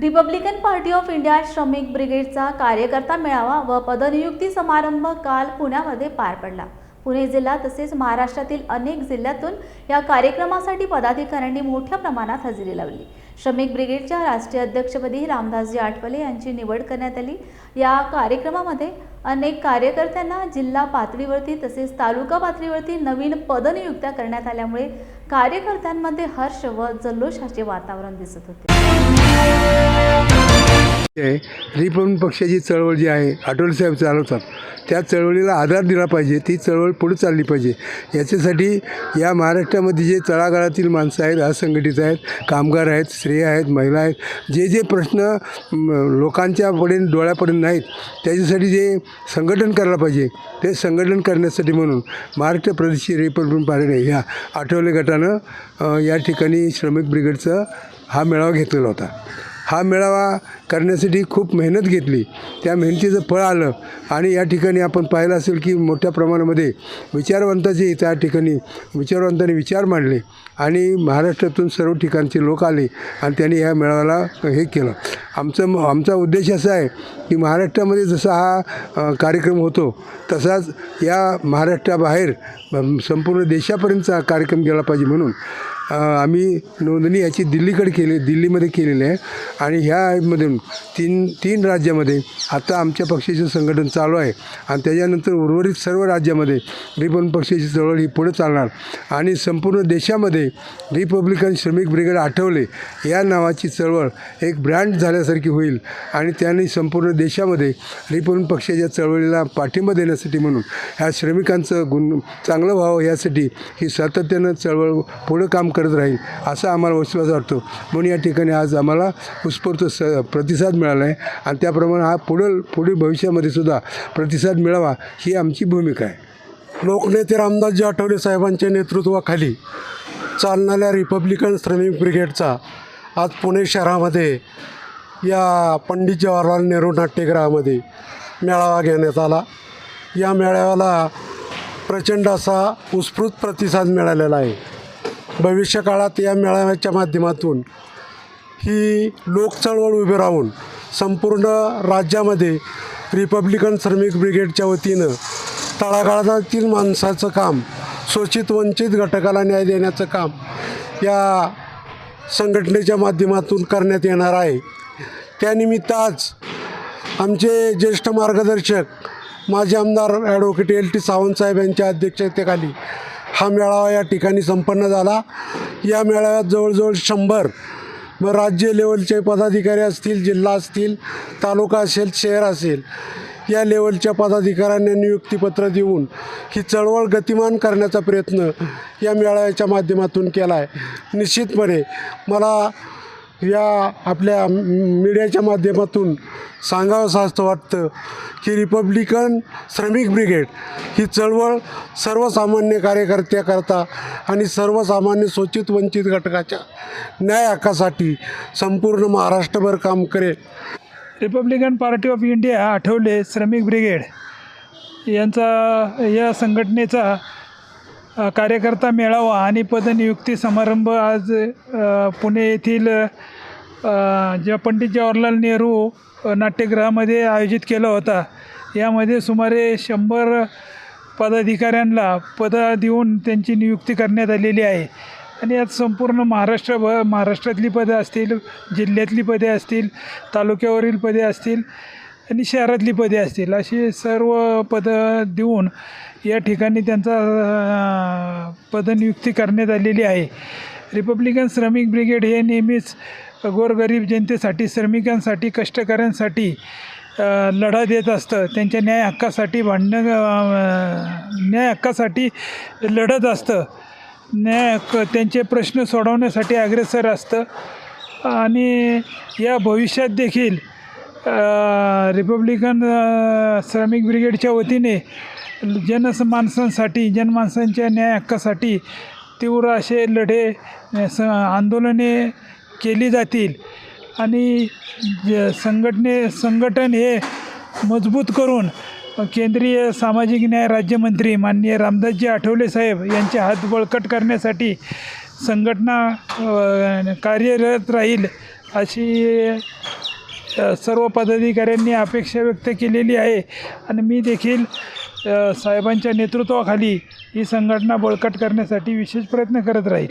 Republican party of India श्रमिक ब्रिगेडचा कार्यकर्ता मेळावा व पदनियुक्ती समारंभ काल पुण्यामध्ये पार पडला. पुणे जिल्हा तसेच महाराष्ट्रातील अनेक जिल्ह्यातून या कार्यक्रमासाठी पदाधिकाऱ्यांनी मोठ्या प्रमाणात हजेरी लावली. श्रमिक ब्रिगेडच्या राष्ट्रीय अध्यक्षपदी रामदासजी आठवले यांची निवड करण्यात आली. या कार्यक्रमामध्ये अनेक कार्यकर्त्यांना जिल्हा पातळीवरती तसेच तालुका पातळीवरती नवीन पदनियुक्त्या करण्यात आल्यामुळे कार्यकर्त्यांमध्ये हर्ष व जल्लोषाचे वातावरण दिसत होते. रिपब्लिक पक्षाची चळवळ जी आहे आठवले साहेब चालवतात त्या चळवळीला आधार दिला पाहिजे ती चळवळ पुढे चालली पाहिजे. याच्यासाठी या महाराष्ट्रामध्ये जे तळागाळातील माणसं आहेत असंघटित आहेत कामगार आहेत स्त्रिया आहेत महिला आहेत जे जे प्रश्न लोकांच्या पर्यंत डोळ्यापर्यंत नाहीत त्याच्यासाठी जे संघटन करायला पाहिजे ते संघटन करण्यासाठी म्हणून महाराष्ट्र प्रदेशी रिपब्लिक पार्टीने ह्या आठवले गटानं या ठिकाणी श्रमिक ब्रिगेडचं हा मेळावा घेतलेला होता. हा मेळावा करण्यासाठी खूप मेहनत घेतली. त्या मेहनतीचं फळ आलं आणि या ठिकाणी आपण पाहिलं असेल की मोठ्या प्रमाणामध्ये विचारवंताचे त्या ठिकाणी विचारवंतांनी विचार मांडले आणि महाराष्ट्रातून सर्व ठिकाणचे लोक आले आणि त्यांनी या मेळाव्याला हे केलं. आमचं आमचा उद्देश असा आहे की महाराष्ट्रामध्ये जसा हा कार्यक्रम होतो तसाच या महाराष्ट्राबाहेर संपूर्ण देशापर्यंतचा कार्यक्रम गेला पाहिजे म्हणून. आम्ही नोंदणी याची दिल्लीकडे केली दिल्लीमध्ये केलेली आहे. आणि ह्यामधून तीन तीन राज्यामध्ये आता आमच्या पक्षाचं संघटन चालू आहे. आणि त्याच्यानंतर उर्वरित सर्व राज्यामध्ये रिपब्लिक पक्षाची चळवळ ही पुढे चालणार. आणि संपूर्ण देशामध्ये रिपब्लिकन श्रमिक ब्रिगेड आठवले या नावाची चळवळ एक ब्रँड झाल्यासारखी होईल. आणि त्यांनी संपूर्ण देशामध्ये रिपब्लिक पक्षाच्या चळवळीला पाठिंबा देण्यासाठी म्हणून ह्या श्रमिकांचं गुण चांगलं व्हावं यासाठी ही सातत्यानं चळवळ पुढं काम करत राहील असा आम्हाला विश्वास वाटतो. म्हणून या ठिकाणी आज आम्हाला उत्स्फूर्त स प्रतिसाद मिळाला आहे आणि त्याप्रमाणे हा पुढील पुढील भविष्यामध्ये सुद्धा प्रतिसाद मिळावा ही आमची भूमिका आहे. लोकनेते रामदासजी आठवले साहेबांच्या नेतृत्वाखाली चालणाऱ्या रिपब्लिकन श्रमिक ब्रिगेडचा आज पुणे शहरामध्ये या पंडित जवाहरलाल नेहरू नाट्यगृहामध्ये मेळावा घेण्यात आला. या मेळाव्याला प्रचंड असा उत्स्फूर्त प्रतिसाद मिळालेला आहे. भविष्यकाळात या मेळाव्याच्या माध्यमातून ही लोकचळवळ उभी राहून संपूर्ण राज्यामध्ये रिपब्लिकन श्रमिक ब्रिगेडच्या वतीनं तळागाळातील माणसाचं काम शोषित वंचित घटकाला न्याय देण्याचं काम या संघटनेच्या माध्यमातून करण्यात येणार आहे. त्यानिमित्त आज आमचे ज्येष्ठ मार्गदर्शक माजी आमदार ॲडव्होकेट एल टी सावंतसाहेब यांच्या अध्यक्षतेखाली हा मेळावा या ठिकाणी संपन्न झाला. या मेळाव्यात जवळजवळ शंभर व राज्य लेवलचे पदाधिकारी असतील जिल्हा असतील तालुका असेल शहर असेल या लेवलच्या पदाधिकाऱ्यांना नियुक्तीपत्र देऊन ही चळवळ गतिमान करण्याचा प्रयत्न या मेळाव्याच्या माध्यमातून केला आहे निश्चितपणे मला या आपल्या मीडियाच्या माध्यमातून सांगावंसं असं वाटतं की रिपब्लिकन श्रमिक ब्रिगेड ही चळवळ सर्वसामान्य कार्यकर्त्याकरता आणि सर्वसामान्य शोषित वंचित घटकाच्या न्याय हक्कासाठी संपूर्ण महाराष्ट्रभर काम करेल. Republican party of India Athawale Shramik brigade यांचा या संघटनेचा कार्यकर्ता मेळावा आणि पदनियुक्ती समारंभ आज पुणे येथील ज्या पंडित जवाहरलाल नेहरू नाट्यगृहामध्ये आयोजित केला होता. यामध्ये सुमारे शंभर पदाधिकाऱ्यांना पदं देऊन त्यांची नियुक्ती करण्यात आलेली आहे. आणि यात संपूर्ण महाराष्ट्र महाराष्ट्रातली पदं असतील जिल्ह्यातली पदे असतील तालुक्यावरील पदे असतील आणि शहरातली पदे असतील अशी सर्व पदं देऊन या ठिकाणी त्यांचा पदनियुक्ती करण्यात आलेली आहे. रिपब्लिकन श्रमिक ब्रिगेड हे नेहमीच गोरगरीब जनतेसाठी श्रमिकांसाठी कष्टकऱ्यांसाठी लढा देत असतं. त्यांच्या न्याय हक्कासाठी भांडणं न्याय हक्कासाठी लढत असतं. न्याय हक्क त्यांचे प्रश्न सोडवण्यासाठी अग्रेसर असतं. आणि या भविष्यात देखील रिपब्लिकन श्रमिक ब्रिगेडच्या वतीने जनस माणसांसाठी जनमानसांच्या न्याय हक्कासाठी तीव्र असे लढे स आंदोलने केली जातील. आणि ज संघटने संघटन हे मजबूत करून केंद्रीय सामाजिक न्याय राज्यमंत्री माननीय रामदासजी आठवले साहेब यांचे हात बळकट करण्यासाठी संघटना कार्यरत राहील अशी सर्व पदाधिकाऱ्यांनी अपेक्षा व्यक्त केलेली आहे. आणि मी देखील साहेबांच्या नेतृत्वाखाली ही संघटना बळकट करण्यासाठी विशेष प्रयत्न करत राहील.